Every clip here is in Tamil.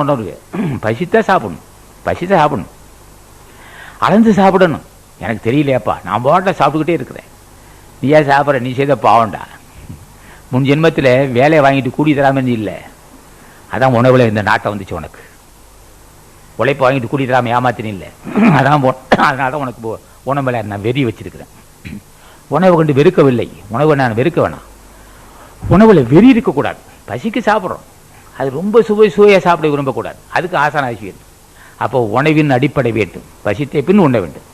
உணர்வு பசித்தான் சாப்பிடணும். பசித்தான் சாப்பிடணும். அளந்து சாப்பிடணும். எனக்கு தெரியலையாப்பா நான் பாட்டில் சாப்பிட்டுக்கிட்டே இருக்கிறேன். நீ ஏன் சாப்பிட்ற? நீ செய்த பாவண்டா முன் ஜென்மத்தில் வேலையை வாங்கிட்டு கூடி தராமல் இல்லை. அதான் உணவில் இந்த நாட்டை வந்துச்சு உனக்கு. உழைப்பு வாங்கிட்டு கூடி தராமல் ஏமாத்தினு இல்லை. அதான் அதனால தான் உனக்கு உணவு உணவுல நான் வெறி வச்சிருக்கிறேன். உணவை கண்டு வெறுக்கவில்லை. உணவை நான் வெறுக்க வேணாம். உணவில் வெறி இருக்கக்கூடாது. பசிக்கு சாப்பிட்றோம். அது ரொம்ப சுவை சுவையாக சாப்பிட விரும்பக்கூடாது. அதுக்கு ஆசான ஆசிரியர் அப்போ உணவின் அடிப்படை வேண்டும். பசித்த பின் உண்ண வேண்டும்.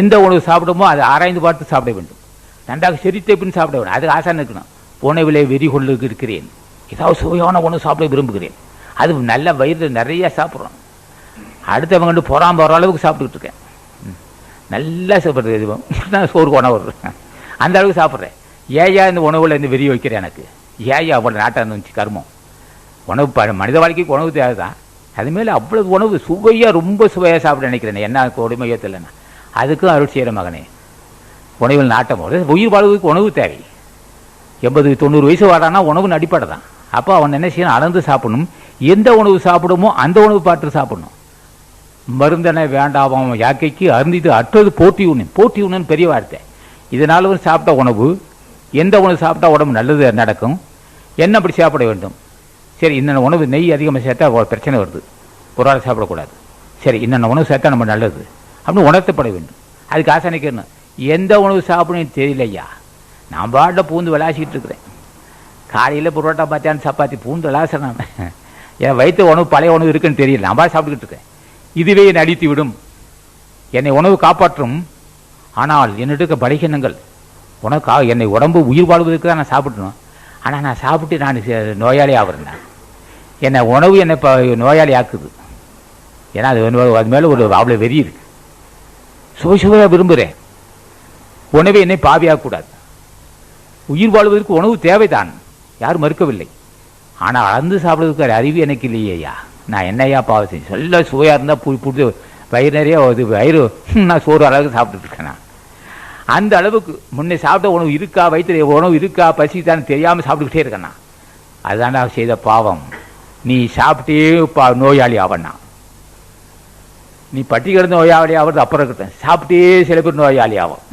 எந்த உணவு சாப்பிடுமோ அதை ஆராய்ந்து பார்த்து சாப்பிட வேண்டும். நன்றாக செரித்த பின் சாப்பிட வேண்டும். அதுக்கு ஆசான இருக்கணும். உணவிலே வெறி கொள்ளுக்கு இருக்கிறேன் ஏதாவது சுவையான உணவு சாப்பிட விரும்புகிறேன். அது நல்ல வயிறு நிறைய சாப்பிட்றோம் அடுத்தவங்க கண்டு பொறாம போகிற அளவுக்கு சாப்பிட்டுக்கிட்டு இருக்கேன். நல்லா சாப்பிட்றது நான் சோறு உணவு அந்த அளவுக்கு சாப்பிட்றேன். ஏயா இந்த உணவில் இந்த வெறி வைக்கிறேன் எனக்கு. ஏயா அவ்வளோ நாட்டம் இருந்துச்சு கர்மம். உணவு ப மனித வாழ்க்கைக்கு உணவு தேவை தான் அதுமாரி அவ்வளவு உணவு சுவையாக ரொம்ப சுவையாக சாப்பிட நினைக்கிறேன். என்ன கொடுமையோ தெரியலண்ணா அதுக்கும் அருள் செய்கிற மகனே. உணவில் நாட்டம் போது உயிர் வாழ்வுக்கு உணவு தேவை. எண்பது தொண்ணூறு வயசு வாடானா உணவு அடிப்படை தான் அப்போ அவன் என்ன செய்யணும்? அளந்து சாப்பிடணும். எந்த உணவு சாப்பிடுமோ அந்த உணவு பார்த்து சாப்பிடணும். மருந்தனை வேண்டாம் யாக்கைக்கு அருந்திட்டு அற்றது போட்டி உண்ணு போட்டி உண்ணுன்னு பெரிய வார்த்தை. இதனால சாப்பிட்ட உணவு எந்த உணவு சாப்பிட்டா உடம்பு நல்லது நடக்கும். என்ன அப்படி சாப்பிட வேண்டும்? சரி இன்னென்ன உணவு நெய் அதிகமாக சேர்த்தா ஒரு பிரச்சனை வருது. ஒரு சாப்பிடக்கூடாது. சரி இன்னென்ன உணவு சேர்த்தா நம்ம நல்லது. அப்படின்னு உணர்த்தப்பட வேண்டும். அதுக்கு ஆசனைக்கணும் எந்த உணவு சாப்பிடணும்னு தெரியலையா? நான் பாட்டில் பூந்து விளாசிக்கிட்டு இருக்கிறேன். காலையில் புரோட்டா பார்த்தான்னு சப்பாத்தி பூந்து விளாசுறேன் நான். என் வயிற்று உணவு பழைய உணவு இருக்குன்னு தெரியல. நான் பாட்டு சாப்பிட்டுக்கிட்டு இருக்கேன். இதுவே என்னை அடித்து விடும். என்னை உணவு காப்பாற்றும். ஆனால் என்னிட்டு இருக்க பலகீனங்கள். உனக்கு என்னை உடம்பு உயிர் வாழ்வதற்கு தான் நான் சாப்பிடணும். ஆனால் நான் சாப்பிட்டு நான் நோயாளி ஆகிறேன் என்னை உணவு என்னை இப்போ நோயாளி ஆக்குது ஏன்னா அது அது மேலே ஒரு அவ்வளோ வெறி இருக்கு. சுவை சுவையாக விரும்புகிறேன் உணவை என்னை பாவியாகக்கூடாது உயிர் வாழ்வதற்கு உணவு தேவைதான். யாரும் மறுக்கவில்லை. ஆனால் அளந்து சாப்பிடுறதுக்கு அறிவு எனக்கு இல்லையா நான் என்னையா பாவம் செஞ்சேன் சொல்ல சுவையாக இருந்தால் புடி புடி வயிறு நிறைய வயிறு நான் சோறு அளவுக்கு சாப்பிட்டுட்டு இருக்கேன்? நான் அந்த அளவுக்கு முன்னே சாப்பிட்ட உணவு இருக்கா வயிற்றில் உணவு இருக்கா பசித்தான்னு தெரியாமல் சாப்பிட்டுக்கிட்டே இருக்கண்ணா. அதுதான்டா அதுதான் நான் செய்த பாவம். நீ சாப்பிட்டே பா நோயாளி ஆவண்ணா. நீ பட்டி கிடந்த நோயாளி ஆகிறது அப்புறம் இருக்கட்டும். சாப்பிட்டே சில பேர் நோயாளி ஆகும்